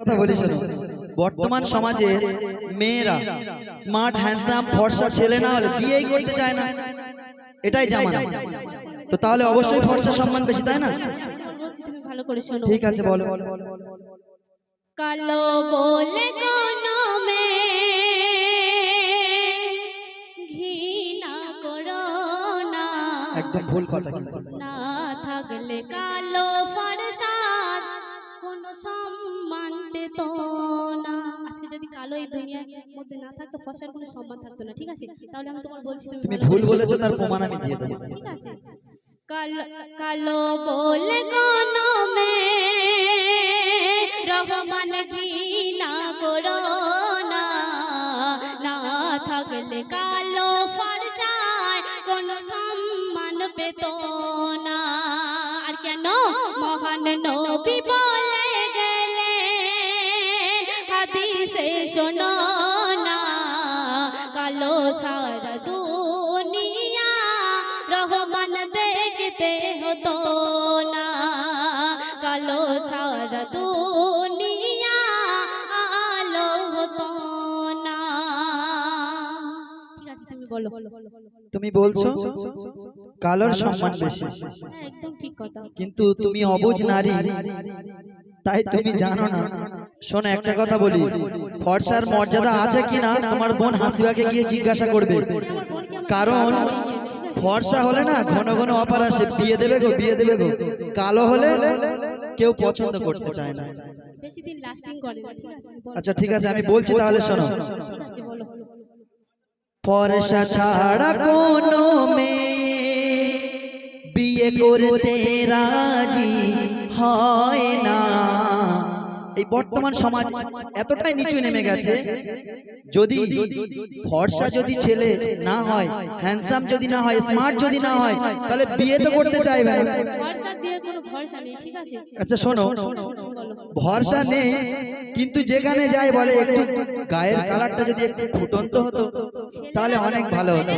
কথা বলি শোনো। বর্তমান সমাজে মেয়েরা স্মার্ট হ্যান্ডসাম ফর্সা ছেলে না হলে বিয়েই করতে চায় না। এটাই জামানা। তো তাহলে অবশ্যই ফর্সা সম্মান বেশি তাই না? ভালো করে শোনো ঠিক আছে বলো। কালো বলে কোনো ঘৃণা করো না। একদম ভুল কথা না থাকলে কালো কোনো সম্মান পেত না। আজকে যদি কালো এই দুনিয়ার মধ্যে না থাকতো ফসার কোনো সম্মান থাকতো না ঠিক আছে? তাহলে আমি তোমার বলছি তুমি ভুল বলেছ তার প্রমাণ আমি দিয়ে দেবো। ঠিক আছে? কালো কালো বলে কোনো রহমান ঘৃণা করো না। না থাকলে কালো ফরসায় কোনো সম্মান পেত না। আর কেন? মহান নবী বলে হাদিসে শোনো না কালো সারা দুনিয়া রহমান দেখতে হতো না। কালো ছাড়া দুনিয়া আলো হতো না। ঠিক আছে তুমি বলো। তুমি বলছো কালোর সম্মান বেশি। হ্যাঁ, একদম ঠিক কথা। কিন্তু তুমি অবুঝ নারী। তাই তুমি জানো না। শোনো একটা কথা বলি। ফর্সার মর্যাদা আছে কিনা তোমার বোন হাসিবাকে গিয়ে জিজ্ঞাসা করবে। কারণ? ফর্সা হলে না ঘন ঘন অপার আসে বিয়ে দেবে গো বিয়ে দেবে গো। কালো হলে কেউ পছন্দ করতে চায় না। বেশি দিন লাস্টিং করে না ঠিক আছে? বলো। আচ্ছা ঠিক আছে আমি বলছি তাহলে শোনো। ফর্সা ছাড়া কোনো মেয়ে বিয়ে করতে রাজি হয় না। এই বর্তমান সমাজ এতটাই নিচু নেমে গেছে যদি ফর্সা যদি ছেলে না হয় হ্যান্ডসাম যদি না হয় স্মার্ট যদি না হয় তাহলে বিয়ে তো করতে চাইবে ঠিক আছে? আচ্ছা শোনো ভরসা নেই কিন্তু যেখানে যায় বলে একটু গায়ের কালারটা যদি একটু ফুটন্ত হতো তাহলে অনেক ভালো হতো।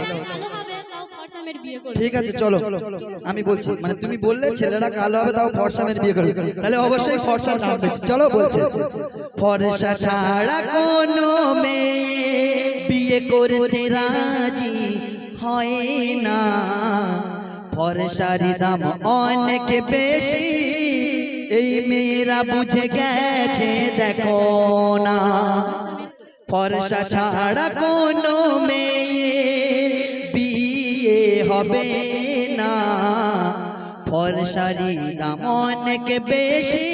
ঠিক আছে চলো। আমি বলছি মানে তুমি বললে ছেলেরা কালো হবে তাও ফর্সা মেয়ে বিয়ে করবে। তাহলে অবশ্যই ফর্সা নাম চলো বলছে। ফর্সা ছাড়া কোনো মেয়ে বিয়ে করতে রাজি হয় না। ফর্সারি দাম অনেক বেশি। এই মেয়েরা বুঝে গেছে দেখো না। ফর্সা ছাড়া কোনো মেয়ে হবে না। ফর্সারি দাম অনেক বেশি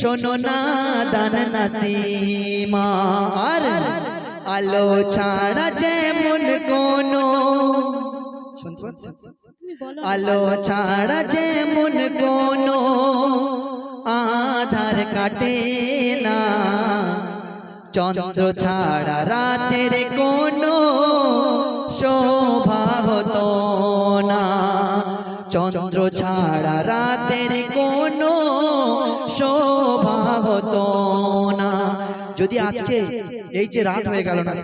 শোনো না দান নাসিমা। আর আলো ছাড়া যেমন কোনো আলো ছাড়া যেমন কোনো আধার কাটে না। চন্দ্র ছাড়া রাতের কোনো শোভা না। চন্দ্র ছাড়া রাতের কোনো শোভা না। যদি আজকে এই যে রাত হয়ে গেল না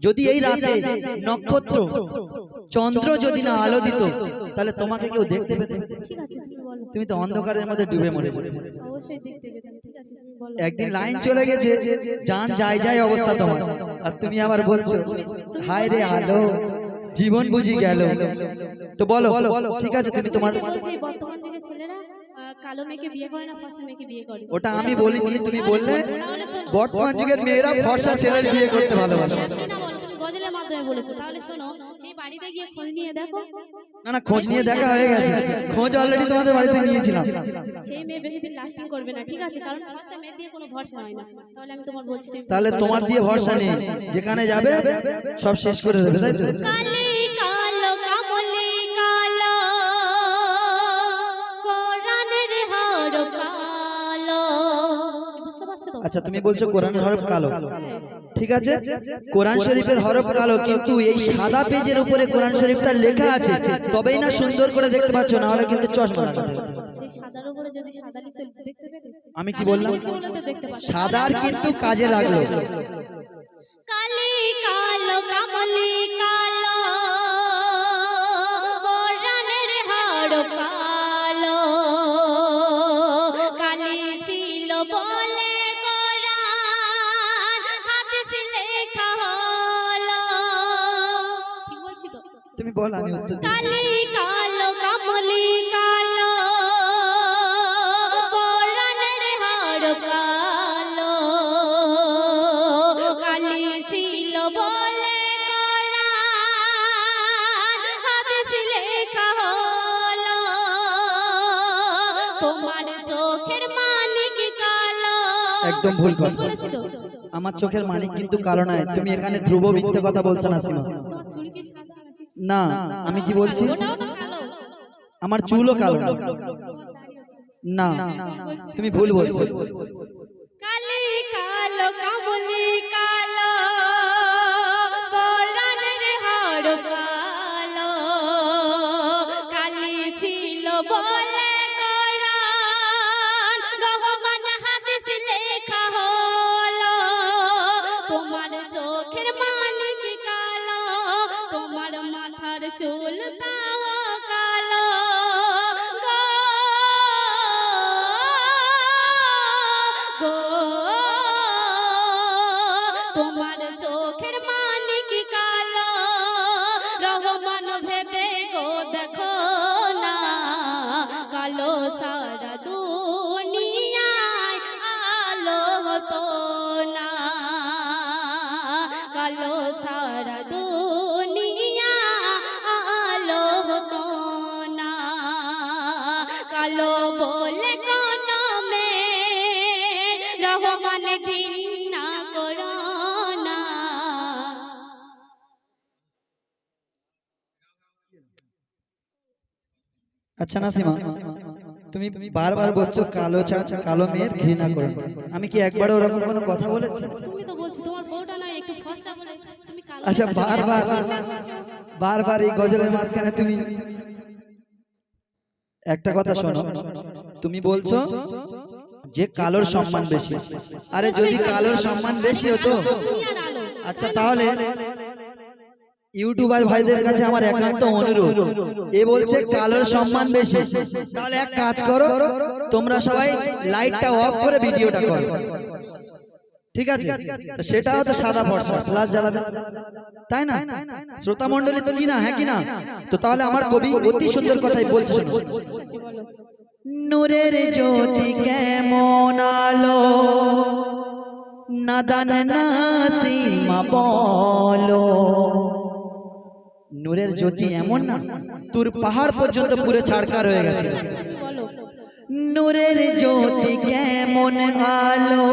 যদি এই রাতে নক্ষত্র চন্দ্র যদি না আলো দিত তাহলে তোমাকে কেউ দেখতে পেত তুমি তো অন্ধকারের মধ্যে ডুবে মরে মরে অবশ্যই দেখতে পেতাম ঠিক আছে তুমি বলো। একদিন লাইন চলে গেছে যান যায় যায় অবস্থা তোমার। আর তুমি আবার বলছো হায় রে আলো জীবন বুঝি গেল। তো বলো বলো ঠিক আছে তুমি তোমার বর্তমান ছেলেরা কালো মেয়েকে বিয়ে করে না ফর্সা মেয়েকে বিয়ে করে? ওটা আমি বলিনি তুমি বললে তাহলে বর্তমান যুগের মেয়েরা ফর্সা ছেলের বিয়ে করতে ভালোবাসে। না গজলের মাধ্যমে বলেছ তাহলে শোনো সেই বাড়িতে গিয়ে খোঁজ নিয়ে দেখো। না না খোঁজ নিয়ে দেখা হয়ে গেছে। খোঁজ অলরেডি তোমাদের বাড়িতে নিয়েছিলাম। সেই মেয়ে বেশি দিন লাস্টিং করবে না ঠিক আছে? কারণ ফর্সা মেয়ে দিয়ে কোনো ভরসা হয় না। তাহলে আমি তোমার বলছি তাহলে তোমার দিয়ে ভরসা নেই। যেখানে যাবে সব শেষ করে দেবে তাই তো? কালি কালো কামলি কালো আচ্ছা তুমি বলছো কোরআন হরফ কালো। ঠিক আছে? কোরআন শরীফের হরফ কালো কিন্তু এই সাদা পেজের উপরে কোরআন শরীফটা লেখা আছে তবেই না সুন্দর করে দেখতে পাচ্ছ না হলে কিন্তু চশমা লাগাতে সাদার উপরে যদি সাদা লিখতে দেখতে আমি কি বললাম? সাদার কিন্তু কাজে লাগল। কালি কালো কামলি কালো কোরআনের হর বল আমি উত্তর কালি কালো কামলি কালো পরাণের হাড় কালো। কালি ছিল বলে কোরআন হাদিস লেখা হলো। তোমার চোখের মানিক কালো। একদম ভুল কথা। আমার চোখের মালিক কিন্তু কালো নয় তুমি এখানে ধ্রুব মিথ্যে কথা বলছো না সীমা তোমার চুল কি সাদা নাকি? না আমি কি বলছি? আমার চুলও কালো না। না। তুমি ভুল বলছো। কালি চুল তাও কালো গো। তোমার চোখের মানিক কালো। রহমান ভেবে গো দেখো না। কালো সারা আচ্ছা তুমি বারবার বলছো কালো চা কালো মেয়ের ঘৃণা করো। আমি কি একবারও ওরকম কোনো কথা বলেছি? তুমি তো বলছো তোমার বউটা নয় একটু ফর্সা বলে। তুমি কালো আচ্ছা বারবার বারবার এই গজলের মাঝখানে তুমি একটা কথা শোনো। তুমি বলছো যে কালোর সম্মান বেশি। আরে যদি কালোর সম্মান বেশি হতো আচ্ছা তাহলে ইউটিউবার ভাইদের কাছে আমার একান্ত অনুরোধ। এ বলছে কালোর সম্মান বেশি। তাহলে এক কাজ করো তোমরা সবাই লাইটটা অফ করে ভিডিওটা করো। ঠিক আছে? সেটাও তো সাদা ফর্সা প্লাস জ্বালাবে। তাই না? শ্রোতা মণ্ডলী তো কি না হ্যাঁ কি না? তো তাহলে আমার কবি অতি সুন্দর কথাই বলছে নূরের জ্যোতি কেমন আলো? নাদান নাসিমা বলো। নূরের জ্যোতি এমন না তোর পাহাড় পর্যন্ত পুরো ছাড়কার হয়ে গেছে। নূরের জ্যোতি কেমন আলো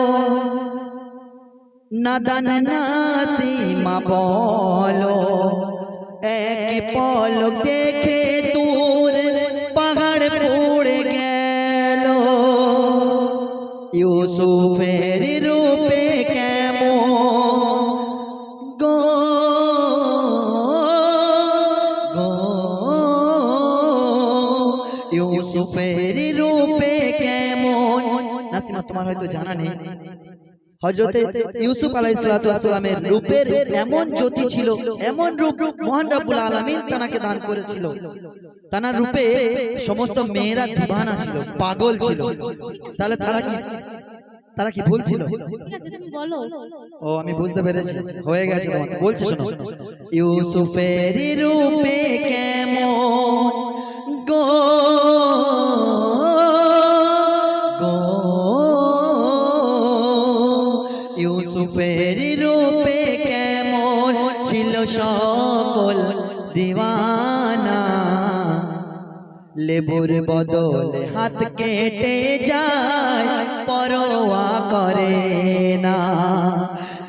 নাদান নাসিমা বলো এক পলক দেখে ইউসুফের রূপে কেমন? নাসিমা তোমার হয়তো জানা নেই। হজরতে ইউসুফ আলাইহিসসালামের রূপের এমন জ্যোতি ছিল? এমন রূপ মহান রাব্বুল আলামিন তানাকে দান করেছিল। তানার রূপে সমস্ত মেয়েরা দিবানা ছিল পাগল ছিল। তাহলে তারা কি তারা কি ভুল ছিল? ঠিক আছে তুমি বলো। ও আমি বুঝতে পেরেছি। হয়ে গেছে বলছে শোনো। ইউসুফের রূপে কেমন? গো গো। ইউসুফের রূপে কেমন ছিল সকল দিওয়ানা। লেবুর বদলে হাত কেটে যায়, পরোয়া করে না।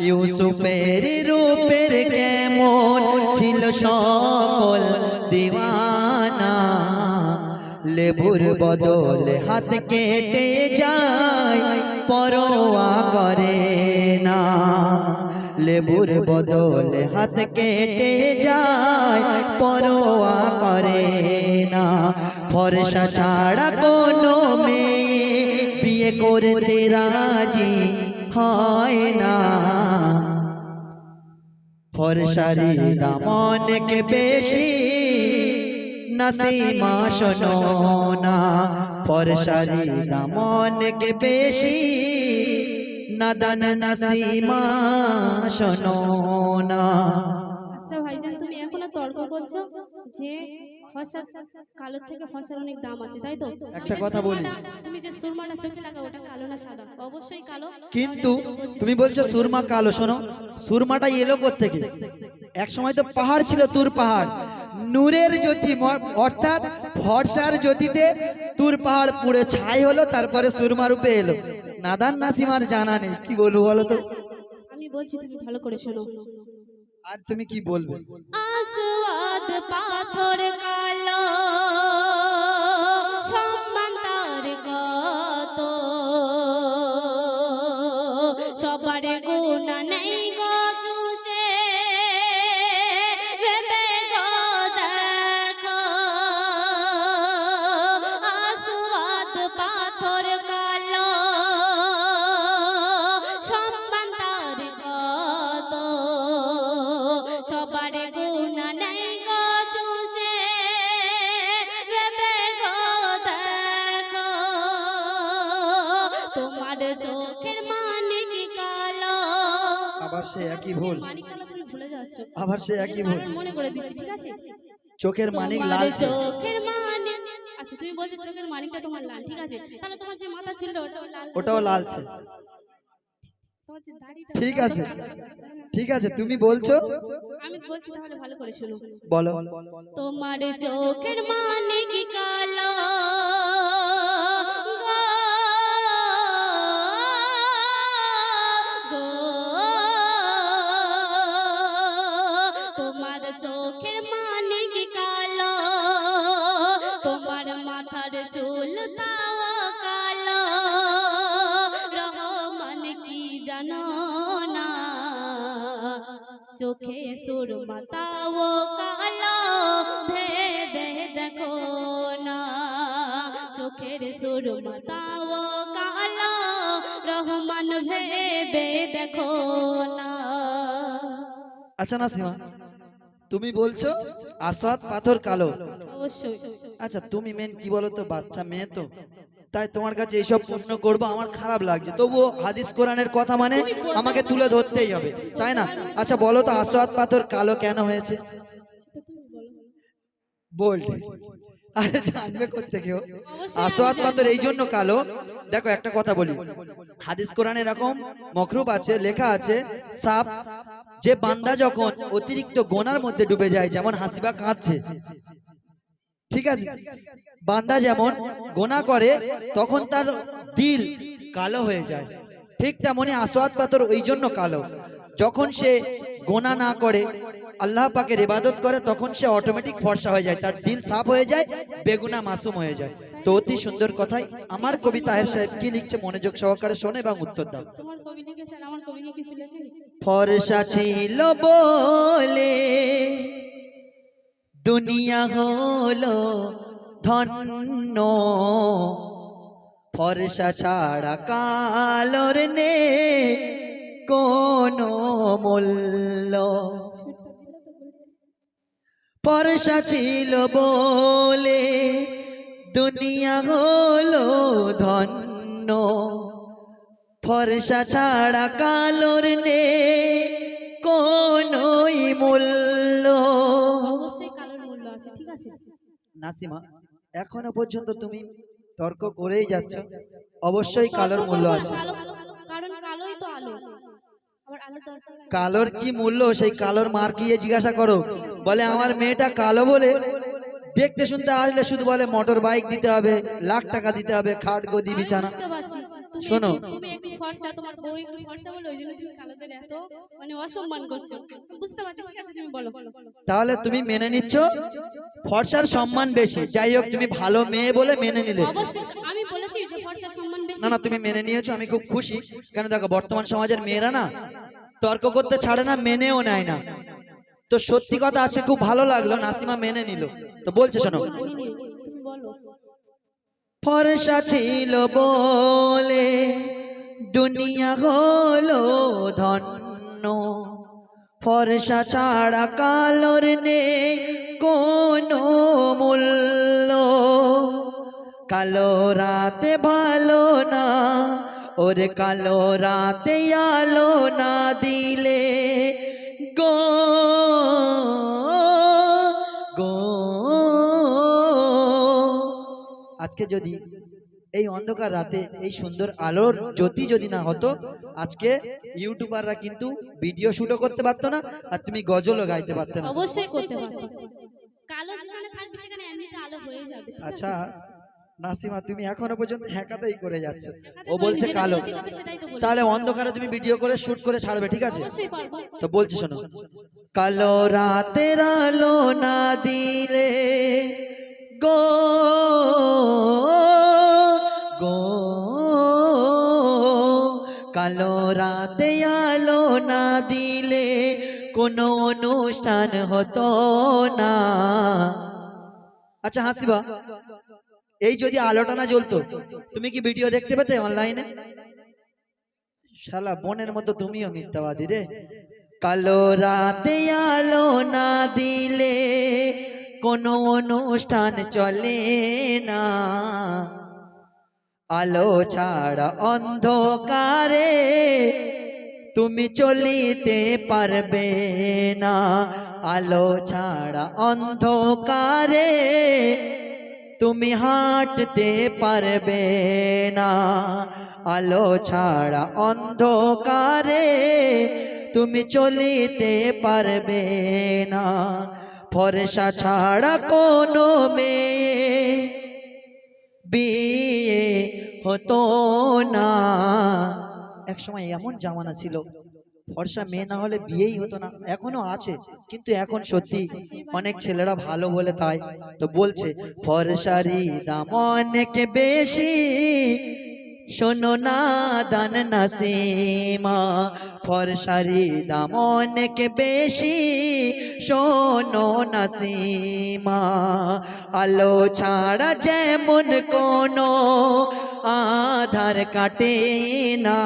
ইউসুফের রূপের কেমন ছিল সকল দিওয়ানা। লেবুর বদলে হাত কেটে যায়, পরোয়া করে না। লেবুর বদলে হাত কেটে যায়, পরোয়া করে না। ফরসা ছাড়া কোনো মেয়ে বিয়ে করতে রাজি হয় না। ফরসারি দাম অনেক বেশি নাসিমা শোনো না ফরসারি দাম অনেক বেশি। নাদান নাসিমা শোনো না। আচ্ছা ভাইজান তুমি এখনও তর্ক করছ যে ফসা কালোর থেকে ফসার অনেক দাম আছে তাই তো? একটা কথা বলি। তুমি যে সুরমাটা চোখে লাগাও ওটা কালো না সাদা? অবশ্যই কালো। কিন্তু তুমি বলছো সুরমা কালো শোনো সুরমাটা এলো থেকে এক সময় তো পাহাড় ছিল তুর পাহাড় নূরের জ্যোতি অর্থাৎ ভরসার জ্যোতিতে তুর পাহাড় পুড়ে ছাই হলো তারপরে সুরমা রূপে এলো। নাদান নাসিমার জানা নেই কি বলব বলো তো? আমি বলছি তুমি ভালো করে শোনো। আর তুমি কি বলবে? আসওয়াদ পাথর কালো আবার সে একই ভুল। মানিক আবার একই মনে করে দিচ্ছি ঠিক আছে? চোখের মানিক লাল চোখের মানিক আচ্ছা তুমি বলছো চোখের মানিকটা তোমার লাল ঠিক আছে? তাহলে তোমার যে মাথা ছিল ওটাও লাল। ওটাও লালছে ঠিক আছে। ঠিক আছে তুমি বলছো? আমি বলছি তাহলে ভালো করে শুনো। বলো। তোমার চোখের মানে চোখে সুর মাতাও কালো ভেবে দেখো না চোখের সুর মাতাও কালো রহমান ভেবে দেখো না আচ্ছা নাসিমা তুমি বলছো আসওয়াদ পাথর কালো। অবশ্যই। আচ্ছা তুমি মেন কি বলো তো বাচ্চা মেয়ে তো। তাই তোমার কাছে এইসব প্রশ্ন করব আমার খারাপ লাগছে। তবুও হাদিস কোরআনের কথা মানে আমাকে তুলে ধরতেই হবে তাই না? আচ্ছা বলো তো আসওয়াদ পাথর কালো কেন হয়েছে? বোল্ড আরে জানবে করতে কেউ আমি পাথর এই জন্য কালো। দেখো একটা কথা বলি। হাদিস কোরআনে এরকম মখরুব আছে লেখা আছে সাপ যে বান্দা যখন অতিরিক্ত গোনার মধ্যে ডুবে যায় যেমন হাসিবা কাঁদছে। ঠিক আছে? বান্দা যেমন গোনা করে তখন তার দিল কালো হয়ে যায়। ঠিক তেমনি আসওয়াদ পাথর ওই জন্য কালো। যখন সে গোনা না করে আল্লাহ পাকের ইবাদত করে তখন সে অটোমেটিক ফর্সা হয়ে যায়। তার দিল সাফ হয়ে যায় বেগুনা মাসুম হয়ে যায়। তো অতি সুন্দর কথাই আমার কবি তাহের সাহেব কি লিখছে মনোযোগ সহকারে শোনে এবং উত্তর দাও। ফর্সা ছিল বলে দুনিয়া হলো ধন্য। ফর্সা ছাড়া কালোর নে কোনো মূল্য। ফর্সা ছিল বলে দুনিয়া হলো ধন্য। ফর্সা ছাড়া কালোর নে কোনই মূল্য। নাসিমা এখনও পর্যন্ত তুমি তর্ক করেই যাচ্ছ। অবশ্যই কালোর মূল্য আছে। কালোর কি মূল্য? সেই কালোর মার গিয়ে জিজ্ঞাসা করো। বলে আমার মেয়েটা কালো বলে দেখতে শুনতে আসলে শুধু বলে মোটর বাইক দিতে হবে লাখ টাকা দিতে হবে খাট গদি বিছানা। শোনো। তুমি একটু ফর্সা তোমার বউ একটু ফর্সা বলে ওই জন্য তুমি কালোদের এত মানে অসম্মান করছ। বুঝতে পারছি ঠিক আছে তুমি বলো। তাহলে তুমি মেনে নিচ্ছ ফর্সার সম্মান বেশি। যাই হোক তুমি ভালো মেয়ে বলে মেনে নিলে। আমি বলেছি যে ফর্সার সম্মান বেশি। না না তুমি মেনে নিয়েছো আমি খুব খুশি। কেন দেখো বর্তমান সমাজের মেয়েরা না তর্ক করতে ছাড়ে না মেনেও নেয় না। তো সত্যি কথা আছে খুব ভালো লাগল নাসিমা মেনে নিল। তো বলছে শোনো। নেই, ফর্সা ছিল বলে দুনিয়া হলো ধন্য। ফরসা ছাড়া কালোর নে কোনো মূল্য। কালো রাতে ভালো না ওরে কালো রাতে আলো না দিলে গো আজকে যদি এই অন্ধকার রাতে এই সুন্দর আলোর জ্যোতি যদি না হতো আজকে ইউটিউবাররা কিন্তু ভিডিও শুটও করতে পারতো না আর তুমি গজলও গাইতে পারতে না। অবশ্যই করতে পারব কালো যেখানে থাকবে সেখানে এমনিতে আলো হয়ে যাবে। আচ্ছা নাসিমা তুমি এখনও পর্যন্ত হ্যাকাতেই করে যাচ্ছ। ও বলছে কালো। তাহলে অন্ধকারে তুমি ভিডিও করে শুট করে ছাড়বে ঠিক আছে? তো বলছি শোনো। কালো রাতের আলো না দিলে গো গো, কালো রাতে আলো না দিলে কোনো অনুষ্ঠান হতো না। আচ্ছা হাসিবা এই যদি আলোটা না জ্বলতো, তুমি কি ভিডিও দেখতে পেতে অনলাইনে? শালা, বোনের মতো তুমিও মিথ্যাবাদী রে। কালো রাতে আলো না দিলে কোনো অনুষ্ঠান চলে না। আলো ছাড়া অন্ধকারে তুমি চলিতে পারবে না। আলো ছাড়া অন্ধকারে তুমি হাঁটতে পারবে না। আলো ছাড়া অন্ধকারে তুমি চলিতে পারবে না। ফরসা ছাড়া কোনো মেয়ে বিয়ে হতো না। এক সময় এমন জামানা ছিল, ফর্সা মেয়ে না হলে বিয়েই হতো না। এখনও আছে, কিন্তু এখন সত্যি অনেক ছেলেরা ভালো বলে তাই। তো বলছে, ফরসারি দাম অনেক বেশি শোনো না দান নাসিমা ফরসারি দাম অনেক বেশি। শোনো নাসিমা, আলো ছাড়া যেমন কোনো আধার কাটে না।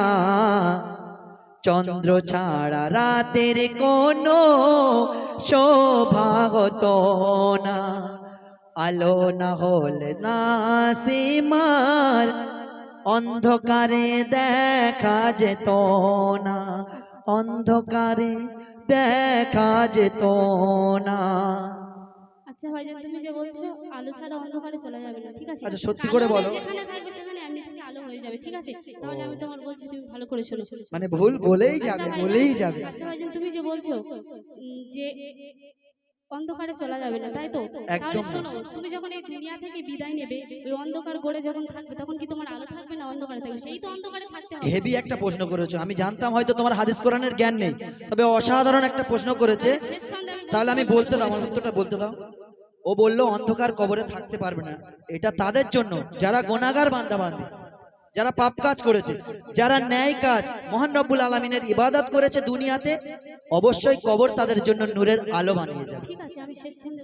চন্দ্র ছাড়া রাতের কোনো শোভা হতো না। আলো না হলে না সীমার অন্ধকারে দেখা যেত না অন্ধকারে দেখা যেত না। আচ্ছা ভাইজান তুমি যে বলছো আলো ছাড়া অন্ধকারে চলে যাবে না ঠিক আছে? আচ্ছা, সত্যি করে বলো। যেখানে থাকবে সেখানে এমনি থেকে আলো হয়ে যাবে ঠিক আছে? তাহলে আমি তোমার বলছি তুমি ভালো করে শোনো। মানে ভুল বলেই আচ্ছা যাবে বলেই যাবে। আচ্ছা ভাইজান তুমি যে বলছো যে অন্ধকারে চলা যাবে না তাই তো? তাহলে শোনো তুমি যখন এই দুনিয়া থেকে বিদায় নেবে ওই অন্ধকার গড়ে যখন থাকবে তখন কি তোমার আলো থাকবে না অন্ধকারে থাকবে? সেই তো অন্ধকারে থাকতে হবে। হেভি একটা প্রশ্ন করেছ। আমি জানতাম হয়তো তোমার হাদিস কোরআনের জ্ঞান নেই তবে অসাধারণ একটা প্রশ্ন করেছে। তাহলে আমি বলতে দাও আমার উত্তরটা বলতে দাও। ও বলল অন্ধকার কবরে থাকতে পারবে না। এটা তাদের জন্য যারা গোনাগার বান্দা বান্দি। যারা পাপ কাজ করেছে যারা ন্যায় কাজ মহান রব্বুল আলমিনের ইবাদত করেছে দুনিয়াতে অবশ্যই কবর তাদের জন্য নূরের আলো বানিয়ে যাবে।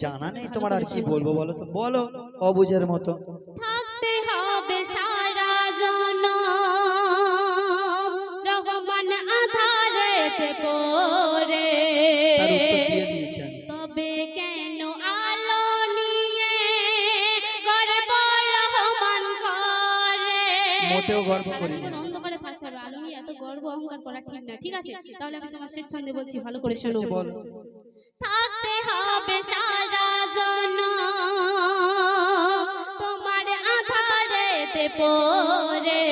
জানা নেই তোমার আর কি বলব বলো তো? বলো অবুঝের মতো। থাকতে হবে সারা রহমান আধারেতে পড়ে। মোটেও গর্ব সারা করি। না। অন্ধকারে থাকতে হবে আলো নিয়ে এত গর্ব অহংকার করা ঠিক না। ঠিক আছে তাহলে আমি তোমার শেষ ছন্দে বলছি ভালো করে শোনো। বল বলো। থাকতে হবে সারা জন। তোমার আধারেতে পড়ে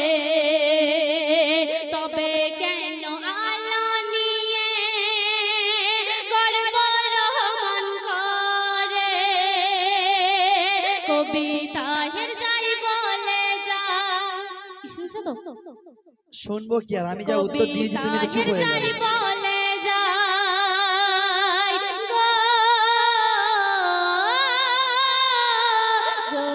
শুনব কি আর? আমি যা উত্তর দিয়েছি তুমি তো চুপ হয়ে যাই গেলে। বলে যাই গো গো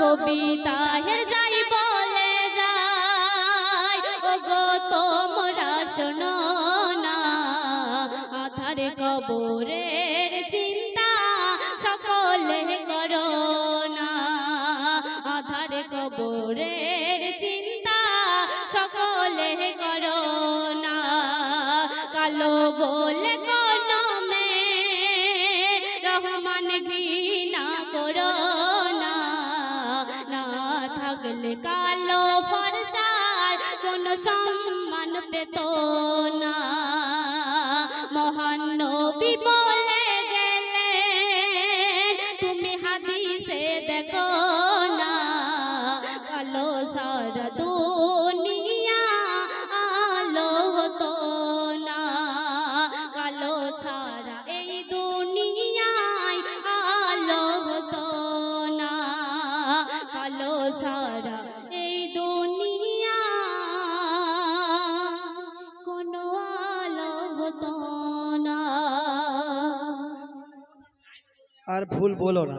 কবিতাহের যাই বলে যাই ও গো তোমরা শোনো না আধার কবরের চিন্তা সকলে করো। কবরের চিন্তা সকলে করো না। কালো বলে কোন মেয়ে রহমান ঘৃণা করো না। না থাকলে কালো ফরসার কোন সম্মান পেত আর ভুল বলো না।